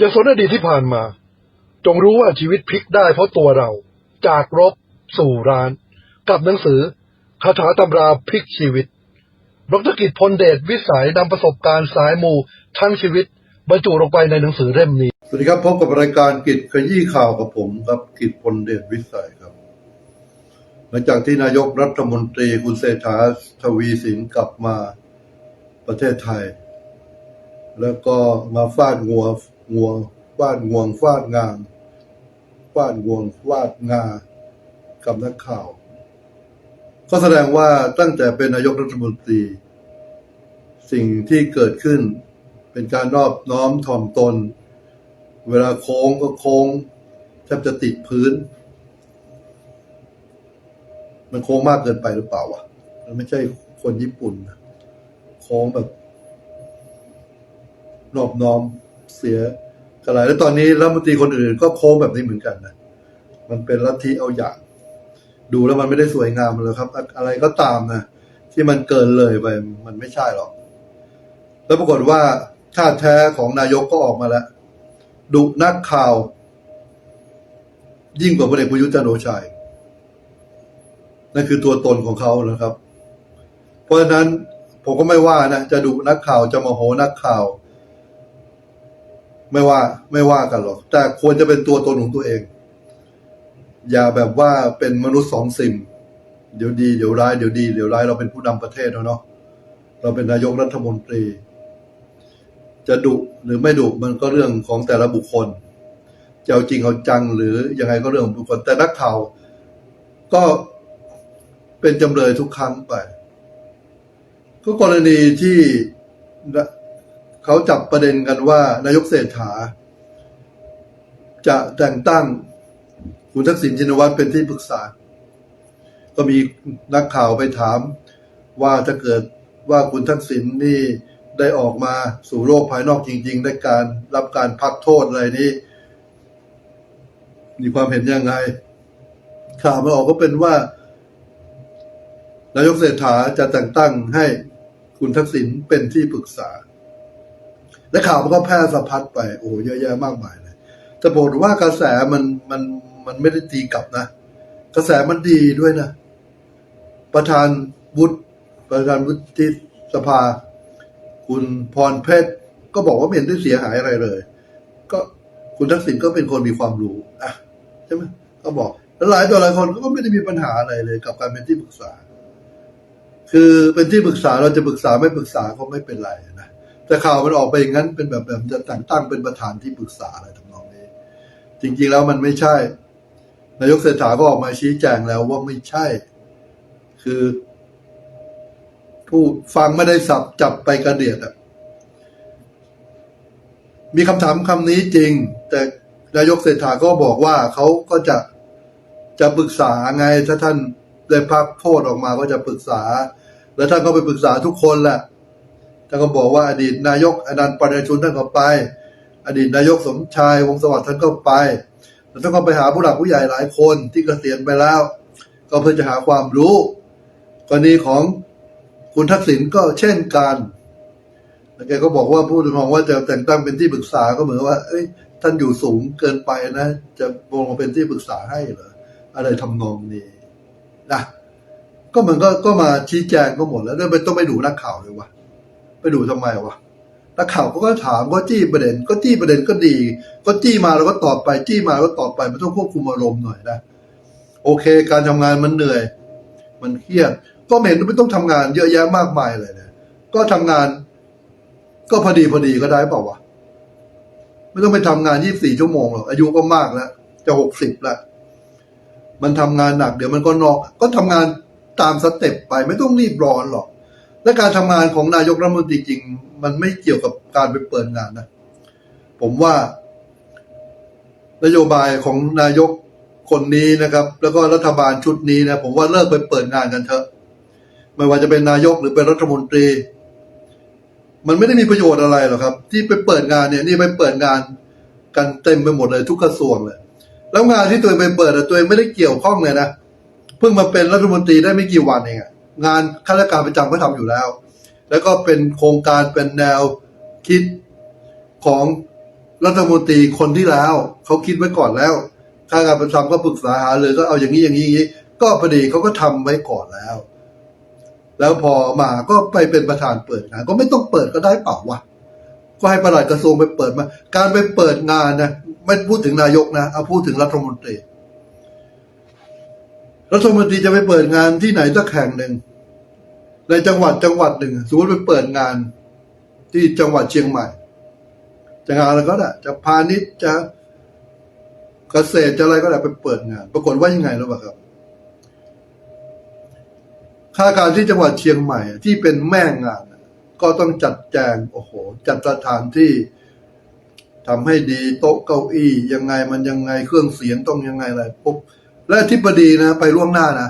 อย่าสนอดีตที่ผ่านมา จงรู้ว่าชีวิตพลิกได้เพราะตัวเรา จากรบสู่ร้าน กับหนังสือคาถาตำราพลิกชีวิตดรกิจพลเดชวิสัยนำประสบการณ์สายมูทั้งชีวิต บรรจุลงไปในหนังสือเล่มนี้ สวัสดีครับพบกับรายการกิจขยี้ข่าวกับผมครับกิจพลเดชวิสัยครับ หลังจากที่นายกรัฐมนตรีคุณเศรษฐาทวีสินกลับมาประเทศไทย แล้วก็มาฟาดงัว งัวฟาดงวงฟาดงางฟาดงวงฟาดงา กับนักข่าว ก็แสดงว่าตั้งแต่เป็นนายกรัฐมนตรี สิ่งที่เกิดขึ้น เป็นการนอบน้อมถ่อมตน เวลาโค้งก็โค้งแทบจะติดพื้น มันโค้งมากเกินไปหรือเปล่าวะมันไม่ใช่คนญี่ปุ่นนะโค้งแบบ นอบน้อม เสียกระไรแล้วตอนนี้รัฐมนตรีคนอื่นก็โค้งแบบนี้เหมือนกันนะมันเป็นลัทธิเอาอย่าง ดูแล้วมันไม่ได้สวยงามเลยครับ อะไรก็ตามนะที่มันเกินเลยไปมันไม่ใช่หรอก แล้วปรากฏว่าท่าแท้ของนายกก็ออกมาแล้วดุนักข่าว ยิ่งกว่าพลเอกประยุทธ์จันโอชาอีกนั่นคือตัวตนของเขานะครับ เพราะฉะนั้นผมก็ไม่ว่านะจะดุนักข่าวจะโมโหนักข่าว ไม่ว่าไม่ว่ากันหรอก แต่ควรจะเป็นตัวตนของตัวเอง อย่าแบบว่าเป็นมนุษย์สองซิม เดี๋ยวดีเดี๋ยวร้ายเดี๋ยวดีเดี๋ยวร้ายเราเป็นผู้นำประเทศแล้วเนาะเราเป็นนายกรัฐมนตรี จะดุหรือไม่ดุมันก็เรื่องของแต่ละบุคคลจะเอาจริงเอาจังหรือยังไงก็เรื่องของบุคคล แต่นักข่าวก็เป็นจำเลยทุกครั้งไปก็กรณีที่ เขาจับประเด็นกันว่านายกเศรษฐา จะแต่งตั้งคุณทักษิณชินวัตรเป็นที่ปรึกษา ก็มีนักข่าวไปถาม ว่าถ้าเกิดว่าคุณทักษิณนี่ได้ออกมาสู่โลกภายนอกจริง ๆ ได้การรับการพักโทษอะไรนี้ มีความเห็นยังไง ข่าวมาออกก็เป็นว่านายกเศรษฐาจะแต่งตั้งให้คุณทักษิณเป็นที่ปรึกษา และข่าวมันก็แพร่สะพัดไปโอ้เยอะแยะมากมายเลยแต่บอกว่ากระแสมันมันมันไม่ได้ตีกลับนะ กระแสมันดีด้วยนะ ประธานวุฒิประธานวุฒิสภา คุณพรเพชรก็บอกว่าไม่เห็นได้เสียหายอะไรเลย ก็คุณทักษิณก็เป็นคนมีความรู้อะใช่ไหมก็บอกแล้วหลายตัวหลายคนก็ไม่ได้มีปัญหาอะไรเลย กับการเป็นที่ปรึกษา คือเป็นที่ปรึกษาเราจะปรึกษาไม่ปรึกษาก็ไม่เป็นไรนะ แต่ข่าวมันออกไปอย่างนั้นเป็นแบบแบบจะแต่งตั้งเป็นประธานที่ปรึกษาอะไรทำนองนี้ จริง ๆ แล้วมันไม่ใช่ นายกเศรษฐาก็ออกมาชี้แจงแล้วว่าไม่ใช่ คือ ผู้ฟังไม่ได้สับจับไปกระเดียดอะมีคำถามคำนี้จริง แต่นายกเศรษฐาก็บอกว่าเขาก็จะจะปรึกษาไงถ้าท่านได้พักโทษออกมาก็จะปรึกษา แล้วท่านก็ไปปรึกษาทุกคนแหละ ท่านก็บอกว่าอดีตนายกอนันต์ปัญญชุนท่านก็ไป อดีตนายกสมชายวงสวัสดิ์ท่านก็ไปแล้วท่านก็ไปหาผู้หลักผู้ใหญ่หลายคนที่เกษียณไปแล้ว ก็เพื่อจะหาความรู้ กรณีของคุณทักษิณก็เช่นกันแล้วแกก็บอกว่าผู้ถือครองว่าจะแต่งตั้งเป็นที่ปรึกษาก็เหมือนว่า เอ้ย ท่านอยู่สูงเกินไปนะ จะลงมาเป็นที่ปรึกษาให้เหรออะไรทำนองนี้นะก็มันก็ก็มาชี้แจงก็หมดแล้วแล้วไม่ต้องไปดูนักข่าวเลยวะ ไปดูทำไมวะนักข่าวเขาก็ถามก็จี้ประเด็น ก็จี้ประเด็นก็ดี ก็จี้มาเราก็ตอบไปจี้มาเราก็ตอบไปมันต้องควบคุมอารมณ์หน่อยนะโอเค การทำงานมันเหนื่อย มันเครียด ก็เห็นไม่ต้องทำงานเยอะแยะมากมายเลยนี่ยก็ทำงาน ก็พอดีพอดีก็ได้เปล่าวะไม่ต้องไปทำงานยี่บสี่ชั่วโมงหรอกอายุก็มากแล้วจะหกสิบแล้วมันทำงานหนักเดี๋ยวมันก็นอก ก็ทำงานตามสเต็ปไปไม่ต้องรีบร้อนหรอก และการทำงานของนายกรัฐมนตรีจริง มันไม่เกี่ยวกับการไปเปิดงานนะ ผมว่านโยบายของนายกคนนี้นะครับ แล้วก็รัฐบาลชุดนี้นะ ผมว่าเลิกไปเปิดงานกันเถอะ ไม่ว่าจะเป็นนายกหรือเป็นรัฐมนตรี มันไม่ได้มีประโยชน์อะไรหรอกครับ ที่ไปเปิดงานเนี่ย นี่ไปเปิดงานกันเต็มไปหมดเลยทุกกระทรวงเลย แล้วงานที่ตัวเองไปเปิดตัวเองไม่ได้เกี่ยวข้องเลยนะ เพิ่งมาเป็นรัฐมนตรีได้ไม่กี่วันเองอะ งานข้าราชการประจำก็ทำอยู่แล้ว แล้วก็เป็นโครงการเป็นแนวคิดของรัฐมนตรีคนที่แล้วเขาคิดไว้ก่อนแล้วข้าการประชุมก็ปรึกษาหาเลยก็เอาอย่างนี้อย่างนี้อย่างนี้ ก็พอดีเขาก็ทำไว้ก่อนแล้ว แล้วพอมาก็ไปเป็นประธานเปิดงาน ก็ไม่ต้องเปิดก็ได้เปล่าวะก็ให้ประหลัดกระทรวงไปเปิดมา การไปเปิดงานนะไม่พูดถึงนายกนะเอาพูดถึงรัฐมนตรีรัฐมนตรีจะไปเปิดงานที่ไหนสักแห่งหนึ่ง ในจังหวัดจังหวัดหนึ่งสมมติไปเปิดงาน ที่จังหวัดเชียงใหม่จะงานอะไรก็ได้จะพาณิชย์จะเกษตรจะอะไรก็ได้ไปเปิดงาน ปรากฏว่ายังไงรู้ป่ะครับข้าราชการที่จังหวัดเชียงใหม่ ที่เป็นแม่งาน ก็ต้องจัดแจงโอ้โห จัดสถานที่ทำให้ดีโต๊ะเก้าอี้ยังไงมันยังไงเครื่องเสียงต้องยังไงอะไรปุ๊บและอธิบดีนะ ไปล่วงหน้านะ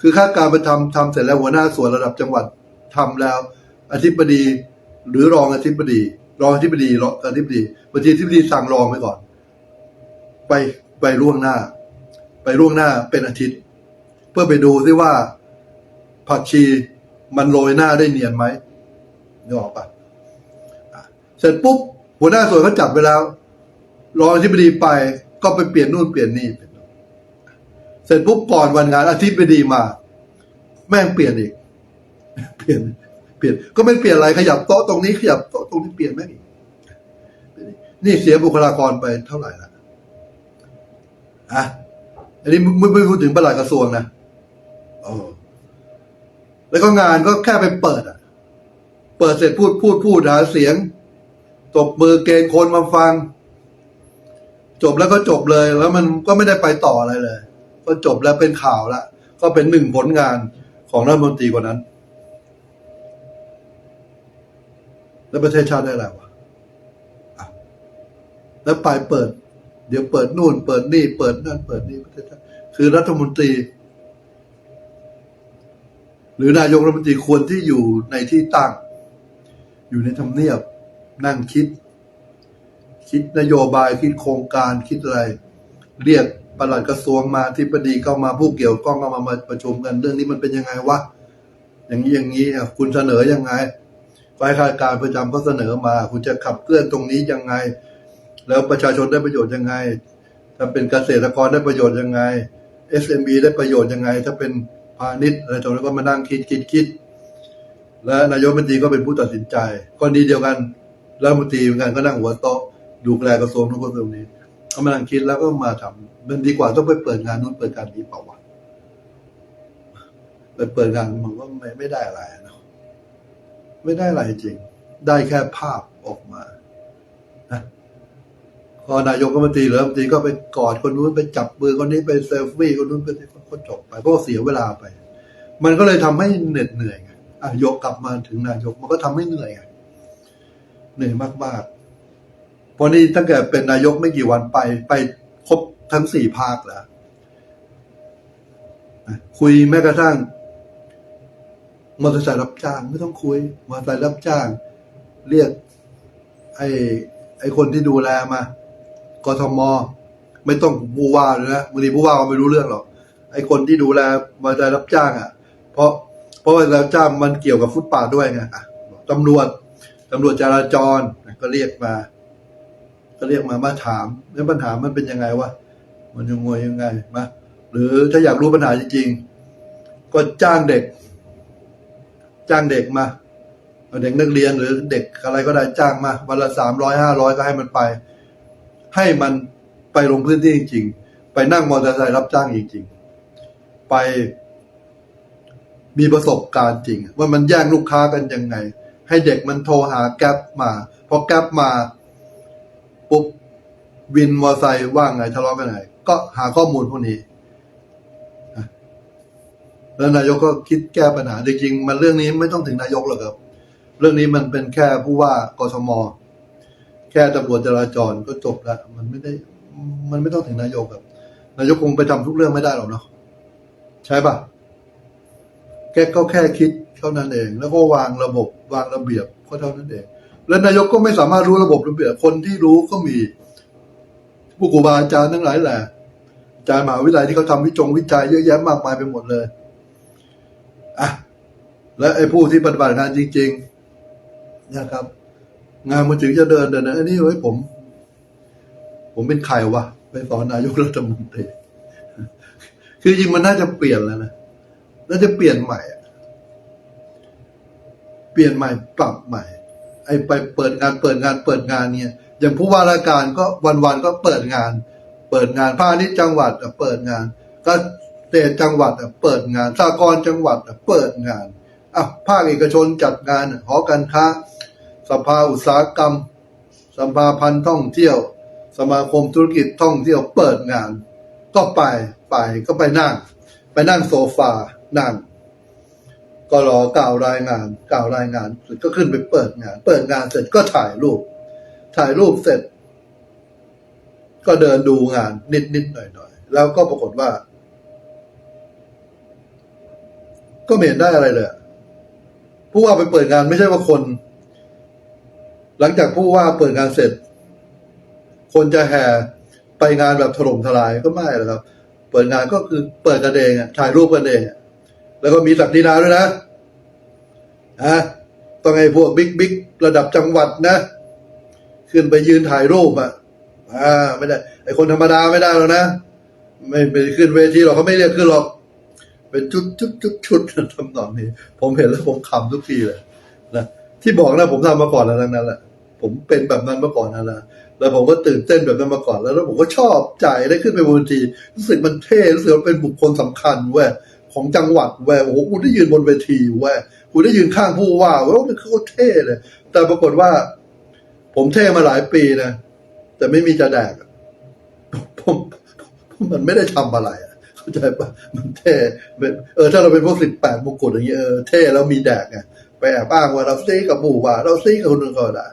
คือข้าการไปทำทำเสร็จแล้วหัวหน้าส่วนระดับจังหวัดทำแล้ว อธิบดี หรือรองอธิบดี รองอธิบดีรองอธิบดีบางทีอธิบดีสั่งรองไปก่อน ไปไปล่วงหน้า ไปล่วงหน้าเป็นอาทิตย์ เพื่อไปดูซิว่า ผักชีมันโรยหน้าได้เนียนไหมนึกออกปะะเสร็จปุ๊บหัวหน้าส่วนเขาจับไปแล้ว รองอธิบดีไปก็ไปเปลี่ยนนู่นเปลี่ยนนี่ เสร็จปุ๊บก่อนวันงานอาทิตย์บดีมา แม่งเปลี่ยนอีก เปลี่ยน เปลี่ยน ก็ไม่เปลี่ยนอะไรขยับโต๊ะตรงนี้ขยับโต๊ะตรงนี้เปลี่ยนแม่งอีกนี่เสียบุคลากรไปเท่าไหร่ละอะอันนี้ไม่ไม่พูดถึงประหลัดกระทรวงนะออแล้วก็งานก็แค่ไปเปิดอะ เปิดเสร็จพูดพูดพูดหาเสียง ตบมือเกณฑ์คนมาฟัง จบแล้วก็จบเลย แล้วมันก็ไม่ได้ไปต่ออะไรเลย ก็จบแล้วเป็นข่าวละก็เป็นหนึ่งผลงานของรัฐมนตรีคนนั้น แล้วประเทศชาติได้อะไรวะอะแล้วไปเปิด เดี๋ยวเปิดนู่น เปิดนี่ เปิดนั่น เปิดนี่ประเทศชาติคือรัฐมนตรี หรือนายกรัฐมนตรีควรที่อยู่ในที่ตั้ง อยู่ในทำเนียบนั่งคิด คิดนโยบายคิดโครงการคิดอะไร เรียก ปลัดกระทรวงมาที่ปดีเข้ามาผู้เกี่ยวข้องเข้ามามาประชุมกันเรื่องนี้มันเป็นยังไงวะอย่างนี้อย่างนี้อะคุณเสนอยังไงฝ่ายข้าราชการประจำก็เสนอมา คุณจะขับเคลื่อนตรงนี้ยังไง แล้วประชาชนได้ประโยชน์ยังไง ถ้าเป็นเกษตรกรได้ประโยชน์ยังไง SME ได้ประโยชน์ยังไง ถ้าเป็นพาณิชย์อะไรตรงนั้นก็มานั่งคิดคิดคิด และนายกรัฐมนตรีก็เป็นผู้ตัดสินใจกรณีเดียวกันรัฐมนตรีเหมือนกันก็นั่งหัวโต๊ะดูแลกระทรวงทุกกระทรวงนี้ เขามานั่งคิดแล้วก็มาทำมันดีกว่าต้องไปเปิดงานนู้นเปิดงานนี้เปล่าวะไปเปิดงานมันก็ไม่ไม่ได้อะไรนะไม่ได้อะไรจริง ได้แค่ภาพออกมานะพอนายกรัฐมนตรีหรือรัฐมนตรีก็ไปกอดคนนู้นไปจับมือคนนี้ไปเซลฟี่คนนู้นไปก็จบไปเพราะเสียเวลาไป มันก็เลยทำให้เหน็ดเหนื่อยไงอะยกกลับมาถึงนายกมันก็ทำให้เหนื่อยไงเหนื่อยมากๆ เพราะนี่ตั้งแต่เป็นนายกไม่กี่วันไป ไปครบทั้งสี่ภาคแล้ว คุยแม้กระทั่งมอเตอร์ไซค์รับจ้างไม่ต้องคุยมอเตอร์ไซค์รับจ้าง เรียก ไอ้ไอ้คนที่ดูแลมากทมไม่ต้องผู้ว่าเลยนะบางทีผู้ว่าก็ไม่รู้เรื่องหรอกไอ้คนที่ดูแลมอเตอร์ไซค์รับจ้างอะ เพราะเพราะว่ารับจ้างมันเกี่ยวกับฟุตปาทด้วยไงตำรวจตำรวจจราจรก็เรียกมา ก็เรียกมามาถามแล้วปัญหามันเป็นยังไงวะมันยังงวยยังไงมาหรือถ้าอยากรู้ปัญหาจริงๆ ก็จ้างเด็ก จ้างเด็กมาเด็กนักเรียนหรือเด็กอะไรก็ได้จ้างมาวันละสามร้อยห้าร้อยก็ให้มันไป ให้มันไปลงพื้นที่จริงๆ ไปนั่งมอเตอร์ไซค์รับจ้างจริงๆ ไปมีประสบการณ์จริง ว่ามันแย่งลูกค้ากันยังไง ให้เด็กมันโทรหาแก๊ปมาพอแก๊ปมา ปุ๊บวินมอเตอร์ไซค์ว่างไงทะเลาะกันไงก็หาข้อมูลพวกนี้แล้วนายกก็คิดแก้ปัญหาจริงๆมันเรื่องนี้ไม่ต้องถึงนายกหรอกครับ เรื่องนี้มันเป็นแค่ผู้ว่ากทมแค่ตำรวจจราจรก็จบแล้วมันไม่ได้ มันไม่ต้องถึงนายกครับ นายกคงไปทำทุกเรื่องไม่ได้หรอกเนาะใช่ปะแกก็แค่คิดเท่านั้นเอง แล้วก็วางระบบวางระเบียบก็เท่านั้นเอง แล้วนายกก็ไม่สามารถรู้ระบบระเบียบคนที่รู้ก็มีผู้ครูบาอาจารย์ทั้งหลายแหละอาจารย์มหาวิทยาลัยที่เขาทำวิจงวิจัยเยอะแยะมากมายไปหมดเลยอะและไอ้ผู้ที่ปฏิบัติงานจริง ๆ นะครับ งานมันถึงจะเดินเดินนะอันนี้เฮ้ยผม ผมเป็นใครวะไปสอนนายกรัฐมนตรีคือจริงมันน่าจะเปลี่ยนแล้วนะน่าจะเปลี่ยนใหม่ เปลี่ยนใหม่ปรับใหม่ ไอ้ไปเปิดงานเปิดงานเปิดงานเนี่ย อย่างผู้ว่าราชการก็วันๆก็เปิดงาน เปิดงานพาณิชย์จังหวัดเปิดงานก็เตจังหวัดเปิดงานสากลจังหวัดเปิดงานอะภาคเอกชนจัดงานหอการค้า สภาอุตสาหกรรม สภาพันธ์ท่องเที่ยว สมาคมธุรกิจท่องเที่ยวเปิดงาน ก็ไปไปก็ไปนั่ง ไปนั่งโซฟานั่ง ก็รอกล่าวรายงานกล่าวรายงานเสร็จก็ขึ้นไปเปิดงาน เปิดงานเสร็จก็ถ่ายรูป ถ่ายรูปเสร็จ ก็เดินดูงานนิดนิดหน่อยหน่อยแล้วก็ปรากฏว่า ก็ไม่เห็นได้อะไรเลยผู้ว่าไปเปิดงานไม่ใช่ว่าคน หลังจากผู้ว่าเปิดงานเสร็จ คนจะแห่ไปงานแบบถล่มทลายก็ไม่หรอกครับ เปิดงานก็คือเปิดกันเองถ่ายรูปกันเองอ แล้วก็มีสักดินาด้วยนะอะต้องให้พวกบิ๊กบิ๊กระดับจังหวัดนะ ขึ้นไปยืนถ่ายรูปอะอ่าไม่ได้ไอคนธรรมดาไม่ได้หรอกนะไม่ไปขึ้นเวทีหรอกเขาไม่เรียกขึ้นหรอก เป็นชุดชุดชุดชุดทำนองนี้ ผมเห็นแล้วผมขำทุกทีเลยนะที่บอกนะผมทำมาก่อนแล้วทั้งนั้นแหละผมเป็นแบบนั้นมาก่อนนะนะแล้วผมก็ตื่นเต้นแบบนั้นมาก่อนแล้วแล้วผมก็ชอบใจได้ขึ้นไปบนเวทีรู้สึกมันเท่รู้สึกว่าเป็นบุคคลสำคัญเว้ย ของจังหวัดเว้ยโอ้โหกูได้ยืนบนเวทีเว้ยกูได้ยืนข้างผู้ว่าเว้ยมันโคตรเท่เลย แต่ปรากฏว่า ผมเท่มาหลายปีนะแต่ไม่มีจะแดกผมมันไม่ได้ทำอะไรอะเข้าใจปะมันเท่เป็นเออถ้าเราเป็นพวกสิบแปดมงกุฎอย่างเงี้ยเออเท่แล้วมีแดกไงไปแอบอ้างว่าเราซีกับหมู่ว่า เราซีกับคนอื่นก็ได้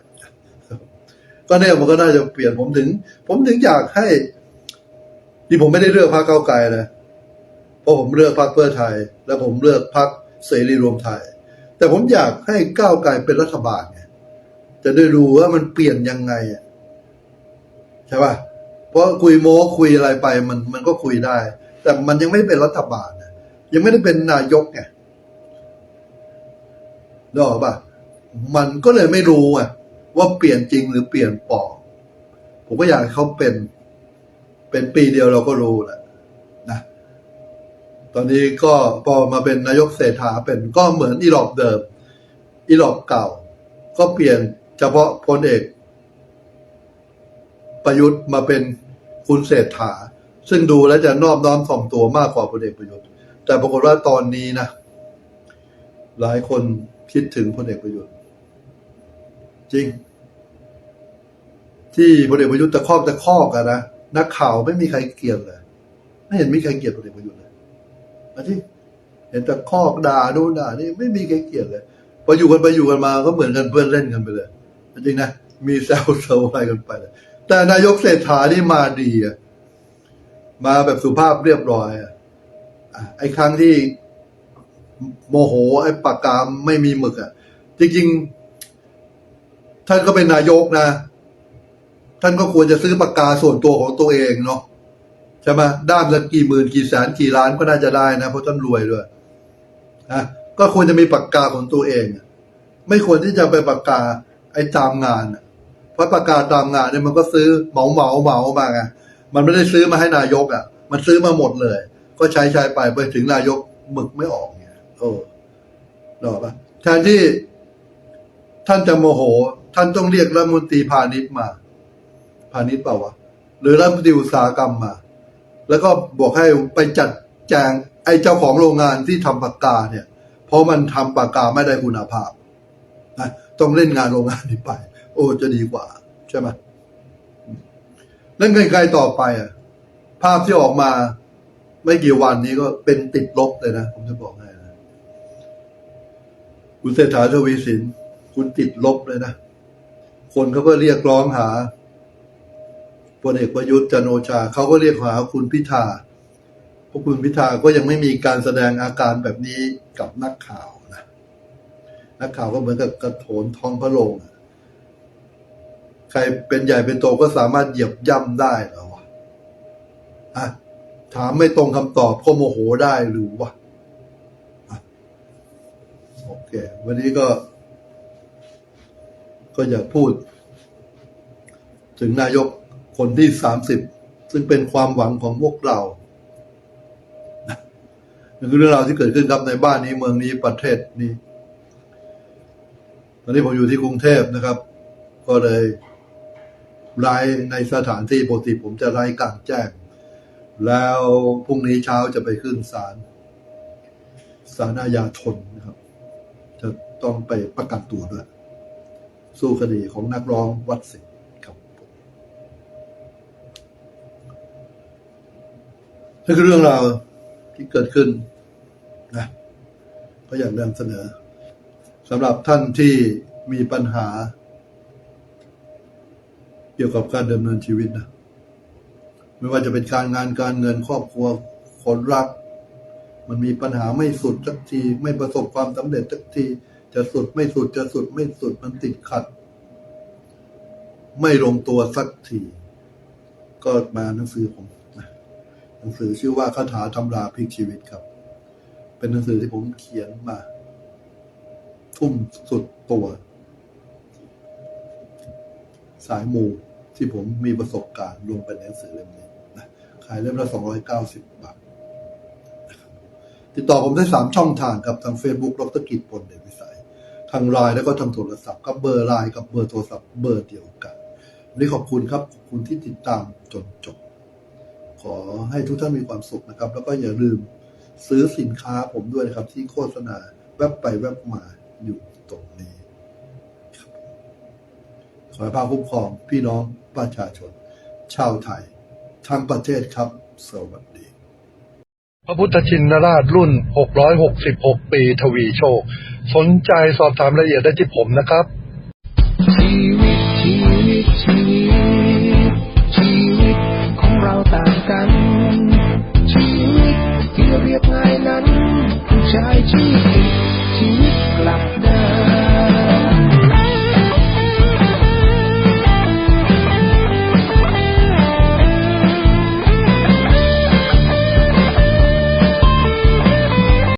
ก็เนี่ยมันก็น่าจะเปลี่ยนผมถึง ผมถึงอยากให้ ที่ผมไม่ได้เลือกพรรคเก้าไกลนะ เพราะผมเลือกพรรคเพื่อไทย แล้วผมเลือกพรรคเสรีรวมไทย แต่ผมอยากให้ก้าวไกลเป็นรัฐบาลไงจะได้รู้ว่ามันเปลี่ยนยังไงใช่ป่ะเพราะคุยโม้คุยอะไรไปมันมันก็คุยได้ แต่มันยังไม่เป็นรัฐบาลยังไม่ได้เป็นนายกไงนึกอกป่ะมันก็เลยไม่รู้อะ ว่าเปลี่ยนจริงหรือเปลี่ยนปลอมผมก็อยากให้เขาเป็น เป็นปีเดียวเราก็รู้แหละ ตอนนี้ก็พอมาเป็นนายกเศรษฐาเป็นก็เหมือนอีหลอบเดิมอีหลอบเก่า ก็เปลี่ยนเฉพาะพลเอก ประยุทธ์มาเป็นคุณเศรษฐา ซึ่งดูแล้วจะนอบน้อมถ่อมตัวมากกว่าพลเอกประยุทธ์ แต่ปรากฏว่าตอนนี้นะ หลายคนคิดถึงพลเอกประยุทธ์ จริง ที่พลเอกประยุทธ์ตะคอกตะคอกกันนะนักข่าวไม่มีใครเกลียดเลย ไม่เห็นมีใครเกลียดพลเอกประยุทธ์เลย อาที่เห็นตะคอกด่าโน่นด่านี่ไม่มีใครเกลียดเลยพออยู่กันไปอยู่กันมาก็เหมือนกันเพื่อนเล่นกันไปเลยจริงนะมีแซวเซอะไรกันไปเลยแต่นายกเศรษฐานี่มาดีอะมาแบบสุภาพเรียบร้อยอะไอ้ครั้งที่โมโห ไอ้ปากกามไม่มีหมึกอะจริงๆ ท่านก็เป็นนายกนะ ท่านก็ควรจะซื้อปากกาส่วนตัวของตัวเองเนาะ ใช่ไหมด้ามละกี่หมื่นกี่แสนกี่ล้านก็น่าจะได้นะเพราะท่านรวยด้วยนะก็ควรจะมีปากกาของตัวเอง ไม่ควรที่จะไปปากกาไอ้ตามงาน เพราะปากกาตามงานเนี่ยมันก็ซื้อเหมาเหมาเหมามาไงมันไม่ได้ซื้อมาให้นายกอะ มันซื้อมาหมดเลย ก็ใช้ใช้ไปไปถึงนายกหมึกไม่ออกเนี่ยโอ้ดอกปะแทนที่ท่านจะโมโห ท่านต้องเรียกรัฐมนตรีพาณิชย์มา พาณิชย์เปล่าวะหรือรัฐมนตรีอุตสาหกรรมมา แล้วก็บอกให้ไปจัดแจงไอ้เจ้าของโรงงานที่ทำปากกาเนี่ย เพราะมันทำปากกาไม่ได้คุณภาพนะต้องเล่นงานโรงงานนี้ไป โอ้จะดีกว่า ใช่ไหมแล้วเงินใครต่อไปอะภาพที่ออกมาไม่กี่วันนี้ก็เป็นติดลบเลยนะ ผมจะบอกให้นะคุณเศรษฐาทวีสิน คุณติดลบเลยนะ คนเขาก็เรียกร้องหา พลเอกประยุทธ์จันโอชาเขาก็เรียกหาคุณพิธาเพราะคุณพิธาก็ยังไม่มีการแสดงอาการแบบนี้กับนักข่าวนะนักข่าวก็เหมือนกับกระโถนท้องพระโรงอะใครเป็นใหญ่เป็นโตก็สามารถเหยียบย่ำได้หรอวะอะถามไม่ตรงคำตอบก็โมโหได้หรือวะโอเค วันนี้ก็ ก็อยากพูด ถึงนายก คนที่สามสิบซึ่งเป็นความหวังของพวกเรานะนั่คือเรื่องราวที่เกิดขึ้นครับในบ้านนี้เมืองนี้ประเทศนี้ ตอนนี้ผมอยู่ที่กรุงเทพนะครับ ก็เลยไลฟ์ในสถานที่ปกติผมจะไลฟ์กลางแจ้ง แล้วพรุ่งนี้เช้าจะไปขึ้นศาลศาลอาญาทนนะครับ จะต้องไปประกันตัวด้วย สู้คดีของนักร้องวัดสิง นี่คือเรื่องราวที่เกิดขึ้นนะก็อยากนำเสนอสำหรับท่านที่มีปัญหา เกี่ยวกับการดำเนินชีวิตนะไม่ว่าจะเป็นการงานการเงินครอบครัวคนรัก มันมีปัญหาไม่สุดสักที ไม่ประสบความสำเร็จสักที จะสุดไม่สุดจะสุดไม่สุดมันติดขัด ไม่ลงตัวสักที ก็มาหนังสือผม หนังสือชื่อว่าคาถาทำราพลิกชีวิตครับ เป็นหนังสือที่ผมเขียนมา ทุ่มสุดตัว สายมูที่ผมมีประสบการณ์ลงไปในหนังสือเล่มนี้นะขายเล่มละสองร้อยเก้าสิบบาทติดต่อผมได้สามช่องทางกับทาง Facebook ดรกิจพลเดชวิสัย ทางไลน์แล้วก็ทางโทรศัพท์กับเบอร์ไลน์กับเบอร์โทรศัพท์เบอร์เดียวกันวันนี้ขอบคุณครับขอบคุณที่ติดตามจนจบ ขอให้ทุกท่านมีความสุขนะครับ แล้วก็อย่าลืมซื้อสินค้าผมด้วยนะครับ ที่โฆษณาแวบไปแวบมาอยู่ตรงนี้ขอให้พระคุ้มครองพี่น้องประชาชน ชาวไทย ทั้งประเทศครับ สวัสดี พระพุทธชินราชรุ่น 666 ปี ทวีโชค สนใจสอบถามรายละเอียดได้ที่ผมนะครับ